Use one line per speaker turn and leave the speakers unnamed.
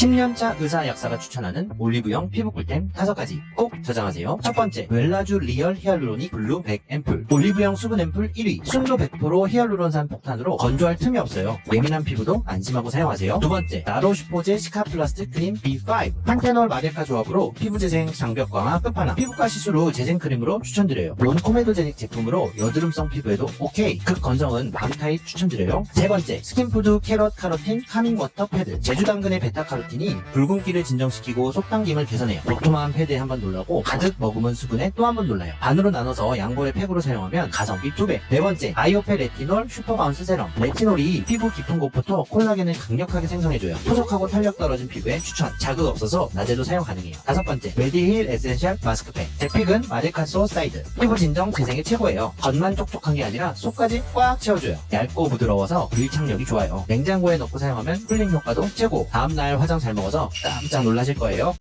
10년차 의사 약사가 추천하는 올리브영 피부 꿀템 5가지 꼭 저장하세요. 첫 번째, 웰라주 리얼 히알루로닉 블루 100 앰플. 올리브영 수분 앰플 1위. 순도 100% 히알루론산 폭탄으로 건조할 틈이 없어요. 예민한 피부도 안심하고 사용하세요. 두 번째, 나로 슈포제 시카 플라스트 크림 B5. 판테놀 마데카 조합으로 피부 재생, 장벽 강화, 끝판왕. 피부과 시스루 재생 크림으로 추천드려요. 론코메도제닉 제품으로 여드름성 피부에도 오케이. 극 건성은 밤 타입 추천드려요. 세 번째, 스킨푸드 캐럿 카로틴 카밍 워터 패드. 제주 당근의 베타카로틴 이 붉은기를 진정시키고 속당김을 개선해요. 로토마한 패드에 한 번 놀라고 가득 머금은 수분에 또 한 번 놀라요. 반으로 나눠서 양볼의 팩으로 사용하면 가성비 2배. 네 번째, 아이오페 레티놀 슈퍼바운스 세럼. 레티놀이 피부 깊은 곳부터 콜라겐을 강력하게 생성해줘요. 푸석하고 탄력 떨어진 피부에 추천. 자극 없어서 낮에도 사용 가능해요. 다섯 번째, 메디힐 에센셜 마스크팩. 제픽은 마데카소 사이드. 피부 진정 재생이 최고예요. 겉만 촉촉한 게 아니라 속까지 꽉 채워줘요. 얇고 부드러워서 밀착력이 좋아요. 냉장고에 넣고 사용하면 쿨링 효과도 최고. 다음날 화장 잘 먹어서 깜짝 놀라실 거예요.